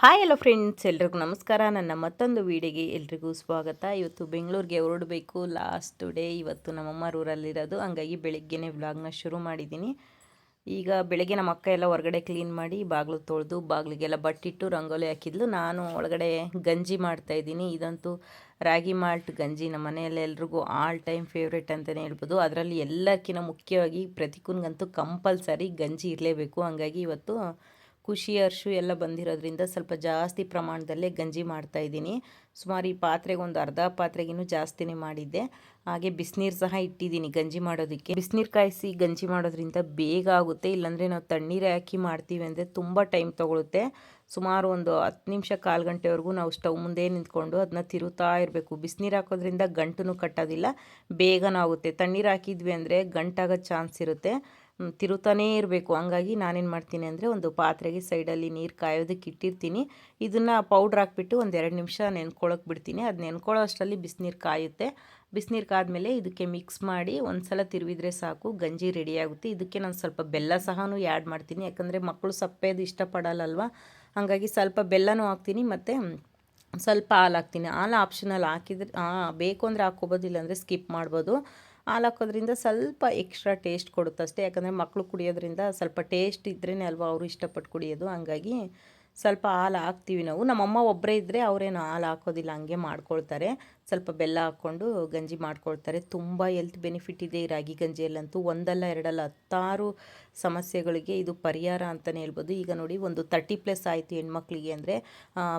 Hi hello friends ಎಲ್ರಿಗೂ ನಮಸ್ಕಾರ. ನನ್ನ ಮತ್ತೊಂದು ವೀಡಿಯೋಗೆ ಎಲ್ರಿಗೂ ಸ್ವಾಗತ. ಇವತ್ತು ಬೆಂಗಳೂರಿಗೆ ಹೊರಡಬೇಕು. ಲಾಸ್ಟ್ ಡೇ ಇವತ್ತು ನಮ್ಮಮ್ಮ ಊರಲ್ಲಿರೋದು. ಹಂಗಾಗಿ ಬೆಳಿಗ್ಗೆನೇ ವ್ಲಾಗ್ನ ಶುರು ಮಾಡಿದ್ದೀನಿ. ಈಗ ಬೆಳಗ್ಗೆ ನಮ್ಮ ಅಕ್ಕ ಎಲ್ಲ ಹೊರಗಡೆ ಕ್ಲೀನ್ ಮಾಡಿ ಬಾಗಿಲು ತೊಳೆದು, ಬಾಗಿಲಿಗೆಲ್ಲ ಬಟ್ಟಿಟ್ಟು, ರಂಗೋಲಿ ಹಾಕಿದ್ಲು. ನಾನು ಒಳಗಡೆ ಗಂಜಿ ಮಾಡ್ತಾಯಿದ್ದೀನಿ ಇದಂತೂ ರಾಗಿ ಮಾಲ್ಟ್ ಗಂಜಿ. ನಮ್ಮ ಮನೆಯಲ್ಲಿ ಎಲ್ರಿಗೂ ಆಲ್ ಟೈಮ್ ಫೇವ್ರೇಟ್ ಅಂತಲೇ ಹೇಳ್ಬೋದು. ಅದರಲ್ಲಿ ಎಲ್ಲಕ್ಕಿಂತ ಮುಖ್ಯವಾಗಿ ಪ್ರತಿಕೂನ್ಗಂತೂ ಕಂಪಲ್ಸರಿ ಗಂಜಿ ಇರಲೇಬೇಕು. ಹಂಗಾಗಿ ಇವತ್ತು ಖುಷಿ, ಅರ್ಶು ಎಲ್ಲ ಬಂದಿರೋದ್ರಿಂದ ಸ್ವಲ್ಪ ಜಾಸ್ತಿ ಪ್ರಮಾಣದಲ್ಲೇ ಗಂಜಿ ಮಾಡ್ತಾಯಿದ್ದೀನಿ ಸುಮಾರು ಈ ಪಾತ್ರೆಗೆ ಒಂದು ಅರ್ಧ ಪಾತ್ರೆಗಿನ್ನೂ ಜಾಸ್ತಿನೇ ಮಾಡಿದ್ದೆ. ಹಾಗೆ ಬಿಸಿನೀರು ಸಹ ಇಟ್ಟಿದ್ದೀನಿ ಗಂಜಿ ಮಾಡೋದಕ್ಕೆ. ಬಿಸಿನೀರು ಕಾಯಿಸಿ ಗಂಜಿ ಮಾಡೋದ್ರಿಂದ ಬೇಗ ಆಗುತ್ತೆ. ಇಲ್ಲಾಂದರೆ ನಾವು ತಣ್ಣೀರು ಹಾಕಿ ಮಾಡ್ತೀವಿ ಅಂದರೆ ತುಂಬ ಟೈಮ್ ತೊಗೊಳುತ್ತೆ. ಸುಮಾರು ಒಂದು ಹತ್ತು ನಿಮಿಷ ಕಾಲು ಗಂಟೆವರೆಗೂ ನಾವು ಸ್ಟವ್ ಮುಂದೆ ನಿಂತ್ಕೊಂಡು ಅದನ್ನ ತಿರುತ್ತಾ ಇರಬೇಕು. ಬಿಸಿನೀರು ಹಾಕೋದ್ರಿಂದ ಗಂಟು ಕಟ್ಟೋದಿಲ್ಲ, ಬೇಗನೂ ಆಗುತ್ತೆ. ತಣ್ಣೀರು ಹಾಕಿದ್ವಿ ಅಂದರೆ ಗಂಟಾಗೋ ಚಾನ್ಸ್ ಇರುತ್ತೆ. ತಿರುತ್ತಾನೇ ಇರಬೇಕು. ಹಂಗಾಗಿ ನಾನೇನು ಮಾಡ್ತೀನಿ ಅಂದರೆ ಒಂದು ಪಾತ್ರೆಗೆ ಸೈಡಲ್ಲಿ ನೀರು ಕಾಯೋದಕ್ಕೆ ಇಟ್ಟಿರ್ತೀನಿ. ಇದನ್ನು ಪೌಡ್ರ್ ಹಾಕ್ಬಿಟ್ಟು ಒಂದು ಎರಡು ನಿಮಿಷ ನೆನ್ಕೊಳ್ಳೋಕೆ ಬಿಡ್ತೀನಿ. ಅದು ನೆನ್ಕೊಳ್ಳೋ ಅಷ್ಟರಲ್ಲಿ ಬಿಸಿನೀರು ಕಾಯುತ್ತೆ. ಬಿಸಿನೀರು ಕಾದಮೇಲೆ ಇದಕ್ಕೆ ಮಿಕ್ಸ್ ಮಾಡಿ ಒಂದು ಸಲ ತಿರುವಿದ್ರೆ ಸಾಕು, ಗಂಜಿ ರೆಡಿಯಾಗುತ್ತೆ ಇದಕ್ಕೆ ನಾನು ಸ್ವಲ್ಪ ಬೆಲ್ಲ ಸಹ ಆ್ಯಡ್ ಮಾಡ್ತೀನಿ. ಯಾಕಂದರೆ ಮಕ್ಕಳು ಸಪ್ಪೆದು ಇಷ್ಟಪಡಲ್ಲಲ್ವ? ಹಾಗಾಗಿ ಸ್ವಲ್ಪ ಬೆಲ್ಲನೂ ಹಾಕ್ತೀನಿ ಮತ್ತು ಸ್ವಲ್ಪ ಹಾಲು ಹಾಕ್ತೀನಿ. ಹಾಲು ಆಪ್ಷನಲ್ ಹಾಕಿದ್ರೆ ಬೇಕು ಅಂದರೆ ಹಾಕ್ಕೋಬೋದು ಇಲ್ಲಾಂದರೆ ಸ್ಕಿಪ್ ಮಾಡ್ಬೋದು. ಹಾಲು ಸ್ವಲ್ಪ ಎಕ್ಸ್ಟ್ರಾ ಟೇಸ್ಟ್ ಕೊಡುತ್ತೆ ಅಷ್ಟೇ ಯಾಕಂದರೆ ಮಕ್ಕಳು ಕುಡಿಯೋದ್ರಿಂದ ಸ್ವಲ್ಪ ಟೇಸ್ಟ್ ಇದ್ರೇ ಅಲ್ವಾ ಅವರು ಇಷ್ಟಪಟ್ಟು ಕುಡಿಯೋದು. ಹಂಗಾಗಿ ಸ್ವಲ್ಪ ಹಾಲು ಹಾಕ್ತೀವಿ ನಾವು. ನಮ್ಮಮ್ಮ ಒಬ್ಬರೇ ಇದ್ದರೆ ಅವರೇನು ಹಾಲು ಹಾಕೋದಿಲ್ಲ, ಹಂಗೆ ಮಾಡ್ಕೊಳ್ತಾರೆ. ಸ್ವಲ್ಪ ಬೆಲ್ಲ ಹಾಕ್ಕೊಂಡು ಗಂಜಿ ಮಾಡ್ಕೊಳ್ತಾರೆ. ತುಂಬ ಎಲ್ತ್ ಬೆನಿಫಿಟ್ ಇದೆ ಈ ರಾಗಿ ಗಂಜಿಯಲ್ಲಂತೂ. ಒಂದಲ್ಲ ಎರಡಲ್ಲ, ಹತ್ತಾರು ಸಮಸ್ಯೆಗಳಿಗೆ ಇದು ಪರಿಹಾರ ಅಂತಲೇ ಹೇಳ್ಬೋದು. ಈಗ ನೋಡಿ, ಒಂದು ತರ್ಟಿ ಪ್ಲಸ್ ಆಯಿತು ಹೆಣ್ಮಕ್ಳಿಗೆ ಅಂದರೆ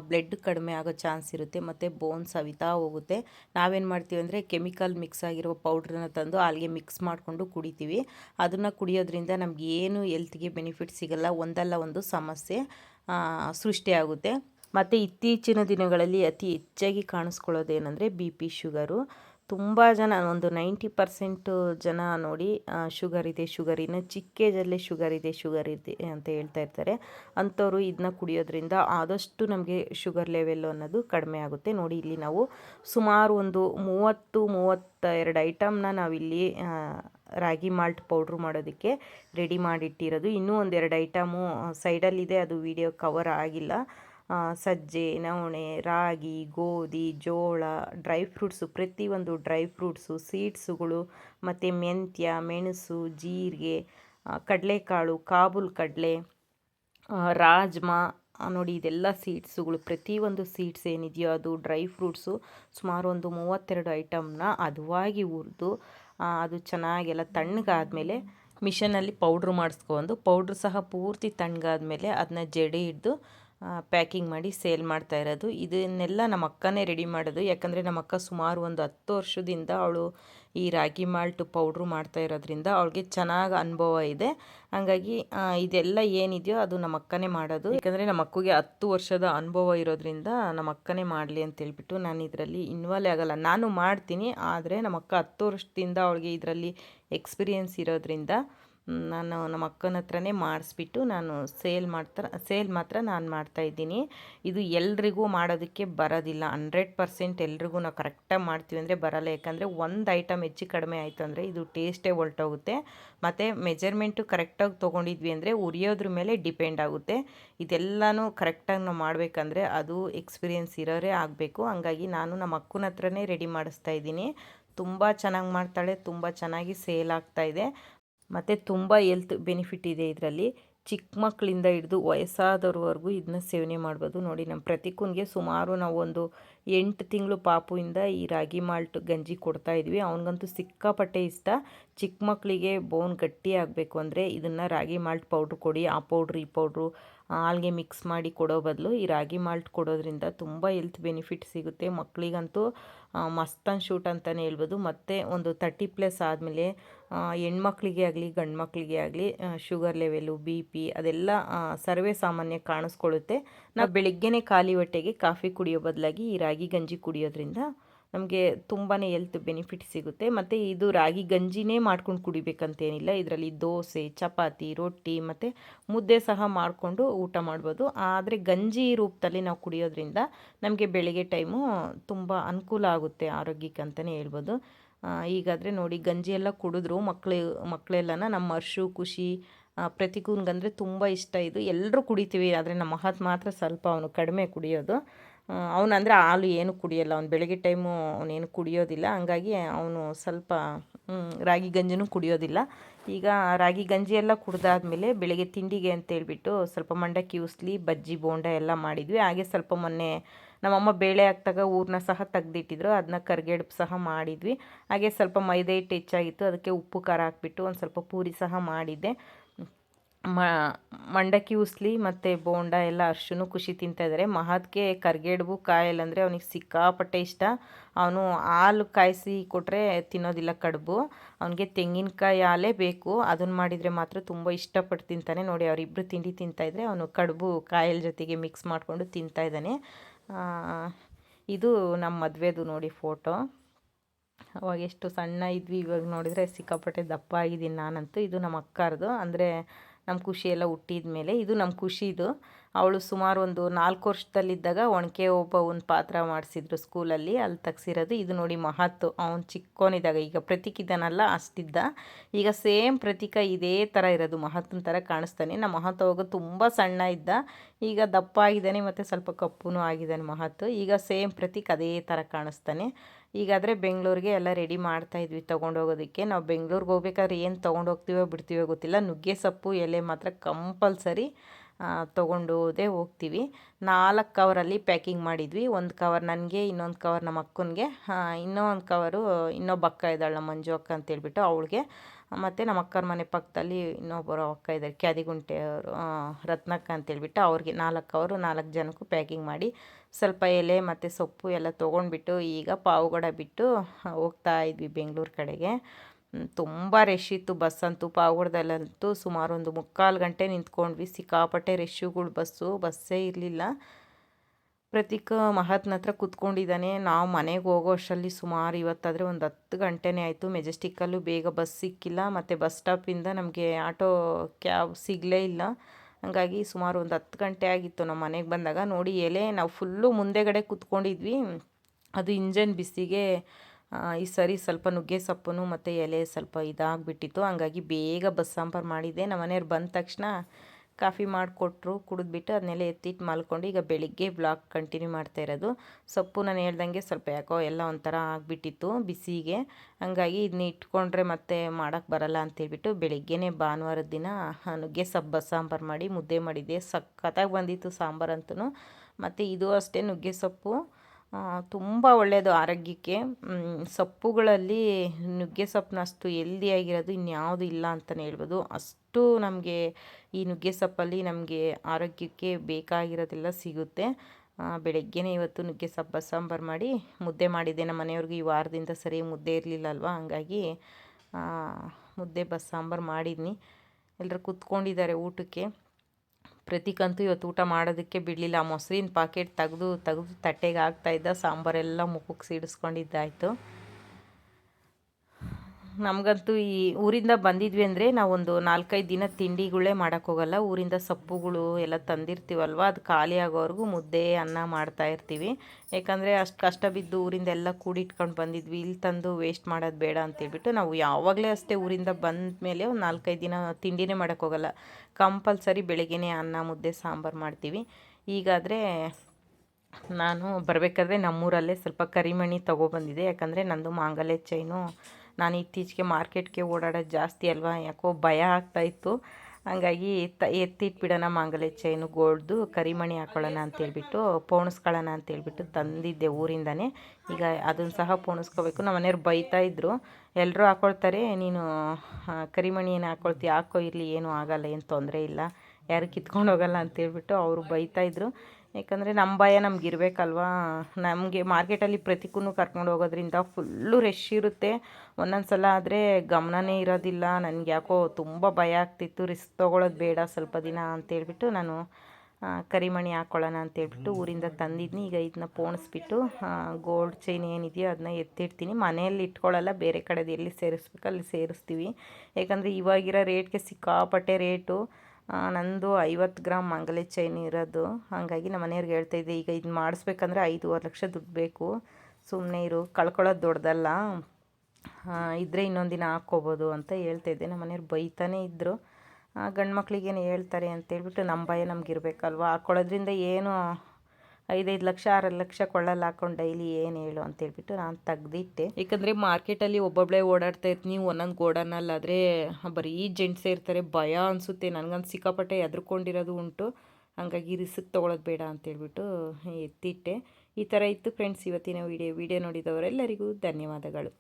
ಬ್ಲಡ್ ಕಡಿಮೆ ಆಗೋ ಚಾನ್ಸ್ ಇರುತ್ತೆ, ಮತ್ತು ಬೋನ್ ಸವಿತಾ ಹೋಗುತ್ತೆ. ನಾವೇನು ಮಾಡ್ತೀವಿ ಅಂದರೆ ಕೆಮಿಕಲ್ ಮಿಕ್ಸ್ ಆಗಿರೋ ಪೌಡ್ರನ್ನ ತಂದು ಅಲ್ಲಿಗೆ ಮಿಕ್ಸ್ ಮಾಡಿಕೊಂಡು ಕುಡಿತೀವಿ. ಅದನ್ನು ಕುಡಿಯೋದ್ರಿಂದ ನಮಗೇನು ಏನು ಎಲ್ತ್ಗೆ ಬೆನಿಫಿಟ್ ಸಿಗಲ್ಲ. ಒಂದಲ್ಲ ಒಂದು ಸಮಸ್ಯೆ. ಸೃಷ್ಟಿಯಾಗುತ್ತೆ. ಮತ್ತು ಇತ್ತೀಚಿನ ದಿನಗಳಲ್ಲಿ ಅತಿ ಹೆಚ್ಚಾಗಿ ಕಾಣಿಸ್ಕೊಳ್ಳೋದೇನೆಂದರೆ ಬಿ ಪಿ ಶುಗರು. ತುಂಬ ಜನ, ಒಂದು ನೈಂಟಿ ಪರ್ಸೆಂಟು ಜನ ನೋಡಿ ಶುಗರ್ ಇದೆ, ಶುಗರ್ ಇನ್ನು ಚಿಕ್ಕ ಏಜಲ್ಲೇ ಶುಗರ್ ಇದೆ ಶುಗರ್ ಇದೆ ಅಂತ ಹೇಳ್ತಾ ಇರ್ತಾರೆ. ಅಂಥವ್ರು ಇದನ್ನ ಕುಡಿಯೋದ್ರಿಂದ ಆದಷ್ಟು ನಮಗೆ ಶುಗರ್ ಲೆವೆಲ್ ಅನ್ನೋದು ಕಡಿಮೆ ಆಗುತ್ತೆ. ನೋಡಿ, ಇಲ್ಲಿ ನಾವು ಸುಮಾರು ಒಂದು ಮೂವತ್ತು ಮೂವತ್ತ ಎರಡು ಐಟಮ್ನ ನಾವಿಲ್ಲಿ ರಾಗಿ ಮಾಲ್ಟ್ ಪೌಡ್ರು ಮಾಡೋದಕ್ಕೆ ರೆಡಿ ಮಾಡಿಟ್ಟಿರೋದು. ಇನ್ನೂ ಒಂದೆರಡು ಐಟಮು ಸೈಡಲ್ಲಿದೆ. ಅದು ವಿಡಿಯೋ ಕವರ್ ಆಗಿಲ್ಲ. ಸಜ್ಜೆ, ನವಣೆ, ರಾಗಿ, ಗೋಧಿ, ಜೋಳ, ಡ್ರೈ ಫ್ರೂಟ್ಸು, ಪ್ರತಿಯೊಂದು ಡ್ರೈ ಫ್ರೂಟ್ಸು, ಸೀಡ್ಸುಗಳು, ಮತ್ತು ಮೆಂತ್ಯ, ಮೆಣಸು, ಜೀರಿಗೆ ಕಡಲೆಕಾಳು, ಕಾಬೂಲ್ ಕಡಲೆ ರಾಜ್ಮಾ ನೋಡಿ ಇದೆಲ್ಲ ಸೀಡ್ಸುಗಳು. ಪ್ರತಿಯೊಂದು ಸೀಡ್ಸ್ ಏನಿದೆಯೋ ಅದು ಡ್ರೈ ಫ್ರೂಟ್ಸು. ಸುಮಾರು ಒಂದು ಮೂವತ್ತೆರಡು ಐಟಮ್ನ ಅದುವಾಗಿ ಹುರಿದು ಅದು ಚೆನ್ನಾಗೆಲ್ಲ ತಣ್ಣಗಾದ್ಮೇಲೆ ಮಿಷನಲ್ಲಿ ಪೌಡ್ರ್ ಮಾಡಿಸ್ಕೊಂಡು ಪೌಡ್ರ್ ಸಹ ಪೂರ್ತಿ ತಣ್ಣಗಾದ್ಮೇಲೆ ಅದನ್ನ ಜಡೆ ಹಿಡ್ದು ಪ್ಯಾಕಿಂಗ್ ಮಾಡಿ ಸೇಲ್ ಮಾಡ್ತಾ ಇರೋದು. ಇದನ್ನೆಲ್ಲ ನಮ್ಮ ಅಕ್ಕನೇ ರೆಡಿ ಮಾಡೋದು. ಯಾಕಂದರೆ ನಮ್ಮ ಅಕ್ಕ ಸುಮಾರು ಒಂದು ಹತ್ತು ವರ್ಷದಿಂದ ಅವಳು ಈ ರಾಗಿ ಮಾಲ್ಟ್ ಪೌಡ್ರು ಮಾಡ್ತಾ ಇರೋದ್ರಿಂದ ಅವಳಿಗೆ ಚೆನ್ನಾಗಿ ಅನುಭವ ಇದೆ. ಹಾಗಾಗಿ ಇದೆಲ್ಲ ಏನಿದೆಯೋ ಅದು ನಮ್ಮ ಅಕ್ಕನೇ ಮಾಡೋದು. ಯಾಕಂದರೆ ನಮ್ಮ ಅಕ್ಕಗೆ ಹತ್ತು ವರ್ಷದ ಅನುಭವ ಇರೋದ್ರಿಂದ ನಮ್ಮ ಅಕ್ಕನೇ ಮಾಡಲಿ ಅಂತೇಳ್ಬಿಟ್ಟು ನಾನು ಇದರಲ್ಲಿ ಇನ್ವಾಲ್ವ್ ಆಗಲ್ಲ. ನಾನು ಮಾಡ್ತೀನಿ, ಆದರೆ ನಮ್ಮ ಅಕ್ಕ ಹತ್ತು ವರ್ಷದಿಂದ ಅವಳಿಗೆ ಇದರಲ್ಲಿ ಎಕ್ಸ್ಪೀರಿಯೆನ್ಸ್ ಇರೋದ್ರಿಂದ ನಾನು ನಮ್ಮ ಅಕ್ಕನ ಹತ್ರನೇ ಮಾಡಿಸ್ಬಿಟ್ಟು ನಾನು ಸೇಲ್ ಮಾಡ್ತಾ, ಸೇಲ್ ಮಾತ್ರ ನಾನು ಮಾಡ್ತಾಯಿದ್ದೀನಿ ಇದು ಎಲ್ರಿಗೂ ಮಾಡೋದಕ್ಕೆ ಬರೋದಿಲ್ಲ. ಹಂಡ್ರೆಡ್ ಪರ್ಸೆಂಟ್ ಎಲ್ರಿಗೂ ನಾವು ಕರೆಕ್ಟಾಗಿ ಮಾಡ್ತೀವಿ ಅಂದರೆ ಬರಲ್ಲ. ಯಾಕಂದರೆ ಒಂದು ಐಟಮ್ ಹೆಚ್ಚು ಕಡಿಮೆ ಆಯಿತು ಅಂದರೆ ಇದು ಟೇಸ್ಟೇ ಹೊಲ್ಟೋಗುತ್ತೆ ಮತ್ತು ಮೆಜರ್ಮೆಂಟು ಕರೆಕ್ಟಾಗಿ ತೊಗೊಂಡಿದ್ವಿ ಅಂದರೆ ಉರಿಯೋದ್ರ ಮೇಲೆ ಡಿಪೆಂಡ್ ಆಗುತ್ತೆ. ಇದೆಲ್ಲನೂ ಕರೆಕ್ಟಾಗಿ ನಾವು ಮಾಡಬೇಕಂದ್ರೆ ಅದು ಎಕ್ಸ್ಪೀರಿಯೆನ್ಸ್ ಇರೋರೇ ಆಗಬೇಕು. ಹಂಗಾಗಿ ನಾನು ನಮ್ಮ ಅಕ್ಕನ ಹತ್ರನೇ ರೆಡಿ ಮಾಡಿಸ್ತಾ ಇದ್ದೀನಿ. ತುಂಬ ಚೆನ್ನಾಗಿ ಮಾಡ್ತಾಳೆ, ತುಂಬ ಚೆನ್ನಾಗಿ ಸೇಲ್ ಆಗ್ತಾಯಿದೆ ಮತ್ತು ತುಂಬ ಎಲ್ತ್ ಬೆನಿಫಿಟ್ ಇದೆ ಇದರಲ್ಲಿ. ಚಿಕ್ಕ ಮಕ್ಕಳಿಂದ ಹಿಡಿದು ವಯಸ್ಸಾದವ್ರವರೆಗೂ ಇದನ್ನ ಸೇವನೆ ಮಾಡ್ಬೋದು. ನೋಡಿ ನಮ್ಮ ಪ್ರತಿಕೂನ್ಗೆ ಸುಮಾರು ನಾವು ಒಂದು ಎಂಟು ತಿಂಗಳು ಪಾಪುವಿಂದ ಈ ರಾಗಿ ಮಾಲ್ಟ್ ಗಂಜಿ ಕೊಡ್ತಾ ಇದ್ವಿ. ಅವನಿಗಂತೂ ಸಿಕ್ಕಾಪಟ್ಟೆ ಇಷ್ಟ. ಚಿಕ್ಕ ಮಕ್ಕಳಿಗೆ ಬೋನ್ ಗಟ್ಟಿ ಆಗಬೇಕು ಅಂದರೆ ಇದನ್ನು ರಾಗಿ ಮಾಲ್ಟ್ ಪೌಡ್ರ್ ಕೊಡಿ, ಆ ಪೌಡ್ರ್, ಈ ಪೌಡ್ರು ಹಾಲ್ಗೆ ಮಿಕ್ಸ್ ಮಾಡಿ ಕೊಡೋ ಬದಲು ಈ ರಾಗಿ ಮಾಲ್ಟ್ ಕೊಡೋದ್ರಿಂದ ತುಂಬ ಹೆಲ್ತ್ ಬೆನಿಫಿಟ್ ಸಿಗುತ್ತೆ. ಮಕ್ಕಳಿಗಂತೂ ಮಸ್ತನ್ ಶೂಟ್ ಅಂತಲೇ ಹೇಳ್ಬೋದು. ಮತ್ತು ಒಂದು ತರ್ಟಿ ಪ್ಲಸ್ ಆದಮೇಲೆ ಹೆಣ್ಮಕ್ಳಿಗೆ ಆಗಲಿ, ಗಂಡು ಮಕ್ಕಳಿಗೆ ಆಗಲಿ ಶುಗರ್ ಲೆವೆಲು ಬಿ ಪಿ ಅದೆಲ್ಲ ಸರ್ವೇ ಸಾಮಾನ್ಯ ಕಾಣಿಸ್ಕೊಳ್ಳುತ್ತೆ. ನಾವು ಬೆಳಿಗ್ಗೆನೇ ಖಾಲಿ ಹೊಟ್ಟೆಗೆ ಕಾಫಿ ಕುಡಿಯೋ ಬದಲಾಗಿ ಈ ರಾಗಿ ಗಂಜಿ ಕುಡಿಯೋದ್ರಿಂದ ನಮಗೆ ತುಂಬಾ ಹೆಲ್ತ್ ಬೆನಿಫಿಟ್ ಸಿಗುತ್ತೆ. ಮತ್ತು ಇದು ರಾಗಿ ಗಂಜಿನೇ ಮಾಡ್ಕೊಂಡು ಕುಡಿಬೇಕಂತೇನಿಲ್ಲ. ಇದರಲ್ಲಿ ದೋಸೆ, ಚಪಾತಿ, ರೊಟ್ಟಿ ಮತ್ತು ಮುದ್ದೆ ಸಹ ಮಾಡಿಕೊಂಡು ಊಟ ಮಾಡ್ಬೋದು. ಆದರೆ ಗಂಜಿ ರೂಪದಲ್ಲಿ ನಾವು ಕುಡಿಯೋದ್ರಿಂದ ನಮಗೆ ಬೆಳಗ್ಗೆ ಟೈಮು ತುಂಬ ಅನುಕೂಲ ಆಗುತ್ತೆ ಆರೋಗ್ಯಕ್ಕೆ ಅಂತಲೇ ಹೇಳ್ಬೋದು. ಈಗಾದರೆ ನೋಡಿ ಗಂಜಿ ಎಲ್ಲ ಕುಡಿದ್ರು ಮಕ್ಕಳು ಮಕ್ಕಳೆಲ್ಲನ ನಮ್ಮ ಅರ್ಶು, ಖುಷಿ ಪ್ರತಿಕೂನ್ಗಂದರೆ ತುಂಬ ಇಷ್ಟ. ಇದು ಎಲ್ಲರೂ ಕುಡಿತೀವಿ, ಆದರೆ ನಮ್ಮ ಮಹತ್ ಮಾತ್ರ ಸ್ವಲ್ಪ ಅವನು ಕಡಿಮೆ ಕುಡಿಯೋದು. ಅವನಂದರೆ ಹಾಲು ಏನು ಕುಡಿಯೋಲ್ಲ. ಅವ್ನು ಬೆಳಗ್ಗೆ ಟೈಮು ಅವನೇನು ಕುಡಿಯೋದಿಲ್ಲ. ಹಂಗಾಗಿ ಅವನು ಸ್ವಲ್ಪ ರಾಗಿ ಗಂಜಿನೂ ಕುಡಿಯೋದಿಲ್ಲ. ಈಗ ರಾಗಿ ಗಂಜಿ ಎಲ್ಲ ಕುಡ್ದಾದ್ಮೇಲೆ ಬೆಳಗ್ಗೆ ತಿಂಡಿಗೆ ಅಂತೇಳ್ಬಿಟ್ಟು ಸ್ವಲ್ಪ ಮಂಡಕ್ಕಿ, ಉಸ್ಲಿ, ಬಜ್ಜಿ, ಬೋಂಡ ಎಲ್ಲ ಮಾಡಿದ್ವಿ. ಹಾಗೆ ಸ್ವಲ್ಪ ಮೊನ್ನೆ ನಮ್ಮಮ್ಮ ಬೇಳೆ ಹಾಕ್ದಾಗ ಊರನ್ನ ಸಹ ತೆಗ್ದಿಟ್ಟಿದ್ರು. ಅದನ್ನ ಕರ್ಗೆಡ್ಪು ಸಹ ಮಾಡಿದ್ವಿ. ಹಾಗೆ ಸ್ವಲ್ಪ ಮೈದೆ ಹಿಟ್ಟು ಹೆಚ್ಚಾಗಿತ್ತು. ಅದಕ್ಕೆ ಉಪ್ಪು ಖಾರ ಹಾಕ್ಬಿಟ್ಟು ಒಂದು ಸ್ವಲ್ಪ ಪೂರಿ ಸಹ ಮಾಡಿದ್ದೆ. ಮ, ಮಂಡಕ್ಕಿ ಉಸ್ಲಿ ಮತ್ತು ಬೋಂಡ ಎಲ್ಲ ಅರ್ಶನು ಖುಷಿ ತಿಂತಾಯಿದ್ದಾರೆ ಮಹತ್ಗೆ ಕರ್ಗೇಡ್ಬು ಕಾಯಲ್ ಅಂದರೆ ಅವನಿಗೆ ಸಿಕ್ಕಾಪಟ್ಟೆ ಇಷ್ಟ. ಅವನು ಹಾಲು ಕಾಯಿಸಿ ಕೊಟ್ಟರೆ ತಿನ್ನೋದಿಲ್ಲ ಕಡುಬು. ಅವನಿಗೆ ತೆಂಗಿನಕಾಯಿ ಹಾಲೇ ಬೇಕು. ಅದನ್ನು ಮಾಡಿದರೆ ಮಾತ್ರ ತುಂಬ ಇಷ್ಟಪಟ್ಟು ತಿಂತಾನೆ. ನೋಡಿ ಅವರಿಬ್ಬರು ತಿಂಡಿ ತಿಂತಾಯಿದ್ರೆ ಅವನು ಕಡುಬು ಕಾಯಲ್ ಜೊತೆಗೆ ಮಿಕ್ಸ್ ಮಾಡಿಕೊಂಡು ತಿಂತಾಯಿದ್ದಾನೆ ಇದು ನಮ್ಮ ಮದುವೆದು ನೋಡಿ ಫೋಟೋ. ಅವಾಗ ಎಷ್ಟು ಸಣ್ಣ ಇದ್ವಿ. ಇವಾಗ ನೋಡಿದರೆ ಸಿಕ್ಕಾಪಟ್ಟೆ ದಪ್ಪ ಆಗಿದ್ದೀನಿ ನಾನಂತೂ. ಇದು ನಮ್ಮ ಅಕ್ಕಾರದು. ಅಂದರೆ ನಮ್ಮ ಖುಷಿ ಎಲ್ಲ ಹುಟ್ಟಿದ ಮೇಲೆ ಇದು ನಮ್ಮ ಖುಷಿದು ಅವಳು ಸುಮಾರು ಒಂದು ನಾಲ್ಕು ವರ್ಷದಲ್ಲಿದ್ದಾಗ ಒಣಕೆ ಒಂದು ಪಾತ್ರ ಮಾಡಿಸಿದ್ರು ಸ್ಕೂಲಲ್ಲಿ. ಅಲ್ಲಿ ತಗ್ಸಿರೋದು. ಇದು ನೋಡಿ ಮಹತ್ತು. ಅವನು ಚಿಕ್ಕೋನಿದ್ದಾಗ ಈಗ ಪ್ರತೀಕ್ ಇದ್ದಾನಲ್ಲ ಅಷ್ಟಿದ್ದ. ಈಗ ಸೇಮ್ ಪ್ರತೀಕ ಇದೇ ಥರ ಇರೋದು. ಮಹಾತ್ನ ಥರ ಕಾಣಿಸ್ತಾನೆ. ನಮ್ಮ ಮಹತ್ವ ಅವಾಗ ತುಂಬ ಸಣ್ಣ ಇದ್ದ. ಈಗ ದಪ್ಪ ಆಗಿದ್ದಾನೆ ಮತ್ತು ಸ್ವಲ್ಪ ಕಪ್ಪುನೂ ಆಗಿದ್ದಾನೆ ಮಹತ್ತು. ಈಗ ಸೇಮ್ ಪ್ರತೀಕ್ ಅದೇ ಥರ ಕಾಣಿಸ್ತಾನೆ. ಈಗಾದರೆ ಬೆಂಗಳೂರಿಗೆ ಎಲ್ಲ ರೆಡಿ ಮಾಡ್ತಾ ಇದ್ವಿ ತೊಗೊಂಡೋಗೋದಕ್ಕೆ. ನಾವು ಬೆಂಗಳೂರಿಗೆ ಹೋಗ್ಬೇಕಾದ್ರೆ ಏನು ತೊಗೊಂಡೋಗ್ತೀವೋ ಬಿಡ್ತೀವೋ ಗೊತ್ತಿಲ್ಲ. ನುಗ್ಗೆ ಸೊಪ್ಪು, ಎಲೆ ಮಾತ್ರ ಕಂಪಲ್ಸರಿ ತೊಗೊಂಡು ಹೋದೆ ಹೋಗ್ತೀವಿ. ನಾಲ್ಕು ಕವರಲ್ಲಿ ಪ್ಯಾಕಿಂಗ್ ಮಾಡಿದ್ವಿ. ಒಂದು ಕವರ್ ನನಗೆ, ಇನ್ನೊಂದು ಕವರ್ ನಮ್ಮ ಅಕ್ಕನಿಗೆ. ಇನ್ನೂ ಒಂದು ಕವರು ಇನ್ನೊಬ್ಬ ಅಕ್ಕ ಇದ್ದಾಳೆ, ನಮ್ಮ ಮಂಜು ಅಕ್ಕ ಅಂತೇಳ್ಬಿಟ್ಟು ಅವಳಿಗೆ. ಮತ್ತು ನಮ್ಮ ಅಕ್ಕರ ಮನೆ ಪಕ್ಕದಲ್ಲಿ ಇನ್ನೊಬ್ಬರು ಅಕ್ಕ ಇದ್ದಾರೆ, ಕ್ಯಾದಿಗುಂಟೆ ಅವರು ರತ್ನಕ್ಕ ಅಂತೇಳ್ಬಿಟ್ಟು ಅವ್ರಿಗೆ ನಾಲ್ಕು ಅವರು ನಾಲ್ಕು ಜನಕ್ಕೂ ಪ್ಯಾಕಿಂಗ್ ಮಾಡಿ ಸ್ವಲ್ಪ ಎಲೆ ಮತ್ತು ಸೊಪ್ಪು ಎಲ್ಲ ತೊಗೊಂಡ್ಬಿಟ್ಟು ಈಗ ಪಾವುಗಡ ಬಿಟ್ಟು ಹೋಗ್ತಾ ಇದ್ವಿ ಬೆಂಗಳೂರು ಕಡೆಗೆ. ತುಂಬ ರಶ್ ಇತ್ತು ಬಸ್ ಅಂತೂ, ಪಾವಗಡದಲ್ಲಂತೂ ಸುಮಾರು ಒಂದು ಮುಕ್ಕಾಲು ಗಂಟೆ ನಿಂತ್ಕೊಂಡ್ವಿ. ಸಿಕ್ಕಾಪಟ್ಟೆ ರಶ್ಶುಗಳು ಬಸ್ಸು ಬಸ್ಸೇ ಇರಲಿಲ್ಲ. ಪ್ರತೀಕ್ ಮಹತ್ನ ಹತ್ರ ಕೂತ್ಕೊಂಡಿದ್ದಾನೆ. ನಾವು ಮನೆಗೆ ಹೋಗೋ ಅಷ್ಟರಲ್ಲಿ ಸುಮಾರು ಇವತ್ತಾದರೆ ಒಂದು ಹತ್ತು ಗಂಟೆನೇ ಆಯಿತು. ಮೆಜೆಸ್ಟಿಕ್ಕಲ್ಲೂ ಬೇಗ ಬಸ್ ಸಿಕ್ಕಿಲ್ಲ. ಮತ್ತು ಬಸ್ ಸ್ಟಾಪಿಂದ ನಮಗೆ ಆಟೋ ಕ್ಯಾಬ್ ಸಿಗಲೇ ಇಲ್ಲ. ಹಾಗಾಗಿ ಸುಮಾರು ಒಂದು ಹತ್ತು ಗಂಟೆ ಆಗಿತ್ತು ನಮ್ಮ ಮನೆಗೆ ಬಂದಾಗ. ನೋಡಿ ಎಲೆ, ನಾವು ಫುಲ್ಲು ಮುಂದೆಗಡೆ ಕೂತ್ಕೊಂಡಿದ್ವಿ. ಅದು ಇಂಜನ್ ಬಿಸಿಗೆ ಈ ಸರಿ ಸ್ವಲ್ಪ ನುಗ್ಗೆ ಸೊಪ್ಪು ಮತ್ತು ಎಲೆ ಸ್ವಲ್ಪ ಇದಾಗಿಬಿಟ್ಟಿತ್ತು. ಹಂಗಾಗಿ ಬೇಗ ಬಸ್ ಸಾಂಬಾರು ಮಾಡಿದ್ದೆ. ನಮ್ಮ ಮನೆಯವ್ರು ಬಂದ ತಕ್ಷಣ ಕಾಫಿ ಮಾಡಿಕೊಟ್ರು, ಕುಡಿದ್ಬಿಟ್ಟು ಅದನ್ನೆಲ್ಲ ಎತ್ತಿಟ್ಟು ಮಲ್ಕೊಂಡು ಈಗ ಬೆಳಿಗ್ಗೆ ಬ್ಲಾಗ್ ಕಂಟಿನ್ಯೂ ಮಾಡ್ತಾ ಇರೋದು. ಸೊಪ್ಪು ನಾನು ಹೇಳ್ದಂಗೆ ಸ್ವಲ್ಪ ಯಾಕೋ ಎಲ್ಲ ಒಂಥರ ಆಗಿಬಿಟ್ಟಿತ್ತು ಬಿಸಿಗೆ. ಹಂಗಾಗಿ ಇದನ್ನ ಇಟ್ಕೊಂಡ್ರೆ ಮತ್ತೆ ಮಾಡೋಕ್ಕೆ ಬರಲ್ಲ ಅಂತೇಳ್ಬಿಟ್ಟು ಬೆಳಿಗ್ಗೆನೇ ಭಾನುವಾರದ ದಿನ ನುಗ್ಗೆ ಸೊಪ್ಪು ಸಾಂಬಾರು ಮಾಡಿ ಮುದ್ದೆ ಮಾಡಿದ್ದೆ. ಸಖತ್ತಾಗಿ ಬಂದಿತ್ತು ಸಾಂಬಾರು ಅಂತೂ ಮತ್ತು ಇದು ಅಷ್ಟೇ ನುಗ್ಗೆ ಸೊಪ್ಪು. ತುಂಬ ಒಳ್ಳೆಯದು ಆರೋಗ್ಯಕ್ಕೆ. ಸೊಪ್ಪುಗಳಲ್ಲಿ ನುಗ್ಗೆ ಸೊಪ್ಪನ್ನ ಅಷ್ಟು ಎಲ್ದಿಯಾಗಿರೋದು ಇನ್ಯಾವುದು ಇಲ್ಲ ಅಂತಲೇ ಹೇಳ್ಬೋದು. ಅಷ್ಟು ನಮಗೆ ಈ ನುಗ್ಗೆ ಸೊಪ್ಪಲ್ಲಿ ನಮಗೆ ಆರೋಗ್ಯಕ್ಕೆ ಬೇಕಾಗಿರೋದೆಲ್ಲ ಸಿಗುತ್ತೆ. ಬೆಳಗ್ಗೆನೇ ಇವತ್ತು ನುಗ್ಗೆ ಸೊಪ್ಪು, ಸಾಂಬಾರು ಮಾಡಿ ಮುದ್ದೆ ಮಾಡಿದ್ದೆ. ನಮ್ಮ ಮನೆಯವ್ರಿಗೆ ಈ ವಾರದಿಂದ ಸರಿ ಮುದ್ದೆ ಇರಲಿಲ್ಲ ಅಲ್ವಾ ಹಂಗಾಗಿ ಮುದ್ದೆ ಬಸ್ ಸಾಂಬಾರು ಮಾಡಿದ್ನಿ. ಎಲ್ಲರೂ ಕೂತ್ಕೊಂಡಿದ್ದಾರೆ ಊಟಕ್ಕೆ. ಪ್ರತೀಕಂತೂ ಇವತ್ತು ಊಟ ಮಾಡೋದಕ್ಕೆ ಬಿಡಲಿಲ್ಲ. ಮೊಸರಿನ ಪಾಕೆಟ್ ತೆಗೆದು ತೆಗೆದು ತಟ್ಟೆಗೆ ಹಾಕ್ತಾಯಿದ್ದ ಸಾಂಬಾರೆಲ್ಲ ಮುಖಕ್ಕೆ ಸಿಡಿಸ್ಕೊಂಡಿದ್ದಾಯಿತು. ನಮಗಂತೂ ಈ ಊರಿಂದ ಬಂದಿದ್ವಿ ಅಂದರೆ ನಾವೊಂದು ನಾಲ್ಕೈದು ದಿನ ತಿಂಡಿಗಳೇ ಮಾಡೋಕ್ಕೋಗಲ್ಲ ಊರಿಂದ ಸೊಪ್ಪುಗಳು ಎಲ್ಲ ತಂದಿರ್ತೀವಲ್ವ? ಅದು ಖಾಲಿ ಆಗೋವರೆಗೂ ಮುದ್ದೆ, ಅನ್ನ ಮಾಡ್ತಾ ಇರ್ತೀವಿ. ಯಾಕಂದರೆ ಅಷ್ಟು ಕಷ್ಟ ಬಿದ್ದು ಊರಿಂದ ಎಲ್ಲ ಕೂಡಿಟ್ಕೊಂಡು ಬಂದಿದ್ವಿ. ಇಲ್ಲಿ ತಂದು ವೇಸ್ಟ್ ಮಾಡೋದು ಬೇಡ ಅಂತೇಳ್ಬಿಟ್ಟು ನಾವು ಯಾವಾಗಲೇ ಅಷ್ಟೇ ಊರಿಂದ ಬಂದ ಮೇಲೆ ಒಂದು ನಾಲ್ಕೈದು ದಿನ ತಿಂಡಿನೇ ಮಾಡೋಕ್ಕೋಗಲ್ಲ ಕಂಪಲ್ಸರಿ ಬೆಳಗ್ಗೆನೇ ಅನ್ನ, ಮುದ್ದೆ, ಸಾಂಬಾರು ಮಾಡ್ತೀವಿ. ಈಗಾದರೆ ನಾನು ಬರಬೇಕಾದ್ರೆ ನಮ್ಮೂರಲ್ಲೇ ಸ್ವಲ್ಪ ಕರಿಮಣಿ ತೊಗೊಬಂದಿದೆ. ಯಾಕಂದರೆ ನಂದು ಮಾಂಗಲ್ಯ ಚೈನು ನಾನು ಇತ್ತೀಚೆಗೆ ಮಾರ್ಕೆಟ್ಗೆ ಓಡಾಡೋದು ಜಾಸ್ತಿ ಅಲ್ವಾ? ಯಾಕೋ ಭಯ ಆಗ್ತಾಯಿತ್ತು ಹಂಗಾಗಿ ತ, ಎತ್ತಿಟ್ಬಿಡೋಣ ಮಾಂಗಲ್ಯ ಚೈನು ಗೋಲ್ಡ್ದು ಕರಿಮಣಿ ಹಾಕೊಳ್ಳೋಣ ಅಂತೇಳ್ಬಿಟ್ಟು, ಪೋಣಿಸ್ಕೊಳ್ಳೋಣ ಅಂತೇಳ್ಬಿಟ್ಟು ತಂದಿದ್ದೆ ಊರಿಂದನೇ. ಈಗ ಅದನ್ನು ಸಹ ಪೋಣಿಸ್ಕೋಬೇಕು. ನಮ್ಮ ಮನೆಯವ್ರು ಬೈತಾಯಿದ್ರು ಎಲ್ಲರೂ ಹಾಕ್ಕೊಳ್ತಾರೆ ನೀನು ಕರಿಮಣಿ ಏನು ಹಾಕ್ಕೊಳ್ತೀಯ ಹಾಕೋ, ಇರಲಿ, ಏನೂ ಆಗೋಲ್ಲ, ಏನು ತೊಂದರೆ ಇಲ್ಲ, ಯಾರು ಕಿತ್ಕೊಂಡು ಹೋಗಲ್ಲ ಅಂತೇಳ್ಬಿಟ್ಟು ಅವರು ಬೈತಾಯಿದ್ರು ಯಾಕಂದರೆ ನಮ್ಮ ಭಯ ನಮ್ಗೆ ಇರಬೇಕಲ್ವಾ? ನಮಗೆ ಮಾರ್ಕೆಟಲ್ಲಿ ಪ್ರತಿಕೂನು ಕರ್ಕೊಂಡು ಹೋಗೋದ್ರಿಂದ ಫುಲ್ಲು ರಶ್ ಇರುತ್ತೆ. ಒಂದೊಂದು ಸಲ ಆದರೆ ಗಮನನೇ ಇರೋದಿಲ್ಲ. ನನಗೆ ಯಾಕೋ ತುಂಬ ಭಯ ಆಗ್ತಿತ್ತು. ರಿಸ್ಕ್ ತೊಗೊಳೋದು ಬೇಡ ಸ್ವಲ್ಪ ದಿನ ಅಂತೇಳ್ಬಿಟ್ಟು ನಾನು ಕರಿಮಣಿ ಹಾಕ್ಕೊಳ್ಳೋಣ ಅಂತೇಳ್ಬಿಟ್ಟು ಊರಿಂದ ತಂದಿದ್ನಿ. ಈಗ ಇದನ್ನ ಪೋಣಿಸ್ಬಿಟ್ಟು ಗೋಲ್ಡ್ ಚೈನ್ ಏನಿದೆಯೋ ಅದನ್ನ ಎತ್ತಿಡ್ತೀನಿ. ಮನೆಯಲ್ಲಿ ಇಟ್ಕೊಳ್ಳಲ್ಲ, ಬೇರೆ ಕಡೆದು ಎಲ್ಲಿ ಸೇರಿಸ್ಬೇಕು ಅಲ್ಲಿ ಸೇರಿಸ್ತೀವಿ. ಯಾಕಂದರೆ ಇವಾಗಿರೋ ರೇಟ್ಗೆ ಸಿಕ್ಕಾಪಟ್ಟೆ ರೇಟು ನಂದು ಐವತ್ತು ಗ್ರಾಮ್ ಮಂಗಲೆ ಚೈನ್ ಇರೋದು. ಹಾಗಾಗಿ ನಮ್ಮ ಮನೆಯವ್ರಿಗೆ ಹೇಳ್ತಾಯಿದ್ದೆ ಈಗ ಇದು ಮಾಡಿಸ್ಬೇಕಂದ್ರೆ ಐದೂವರೆ ಲಕ್ಷ ದುಡ್ಡು ಬೇಕು. ಸುಮ್ಮನೆ ಇರು, ಕಳ್ಕೊಳ್ಳೋದು ದೊಡ್ಡದಲ್ಲ. ಇದ್ದರೆ ಇನ್ನೊಂದು ದಿನ ಹಾಕ್ಕೋಬೋದು ಅಂತ ಹೇಳ್ತಾಯಿದ್ದೆ ನಮ್ಮ ಮನೆಯವ್ರು ಬೈತಾನೇ ಇದ್ದರು ಗಂಡು ಮಕ್ಳಿಗೇನು ಹೇಳ್ತಾರೆ ಅಂತೇಳ್ಬಿಟ್ಟು, ನಮ್ಮ ಭಯ ನಮಗಿರ್ಬೇಕಲ್ವ? ಹಾಕ್ಕೊಳ್ಳೋದ್ರಿಂದ ಏನು ಐದೈದು ಲಕ್ಷ ಆರು ಲಕ್ಷ ಕೊಳ್ಳಲ್ಲಿ ಹಾಕೊಂಡು ಡೈಲಿ ಏನು ಹೇಳು ಅಂತೇಳ್ಬಿಟ್ಟು ನಾನು ತೆಗ್ದಿಟ್ಟೆ. ಯಾಕಂದರೆ ಮಾರ್ಕೆಟಲ್ಲಿ ಒಬ್ಬೊಬ್ಳೆ ಓಡಾಡ್ತಾ ಇರ್ತೀನಿ ಒಂದೊಂದು ಗೋಡನಲ್ಲಾದರೆ ಬರೀ ಜೆಂಟ್ಸೇ ಇರ್ತಾರೆ, ಭಯ ಅನಿಸುತ್ತೆ. ನನಗಂತ ಸಿಕ್ಕಾಪಟ್ಟೆ ಎದ್ರುಕೊಂಡಿರೋದು ಉಂಟು. ಹಾಗಾಗಿ ರಿಸ್ಕ್ ತೊಗೊಳೋದು ಬೇಡ ಅಂತೇಳ್ಬಿಟ್ಟು ಎತ್ತಿಟ್ಟೆ. ಈ ಥರ ಇತ್ತು ಫ್ರೆಂಡ್ಸ್ ಇವತ್ತಿನ ವಿಡಿಯೋ ವಿಡಿಯೋ ನೋಡಿದವರೆಲ್ಲರಿಗೂ ಧನ್ಯವಾದಗಳು.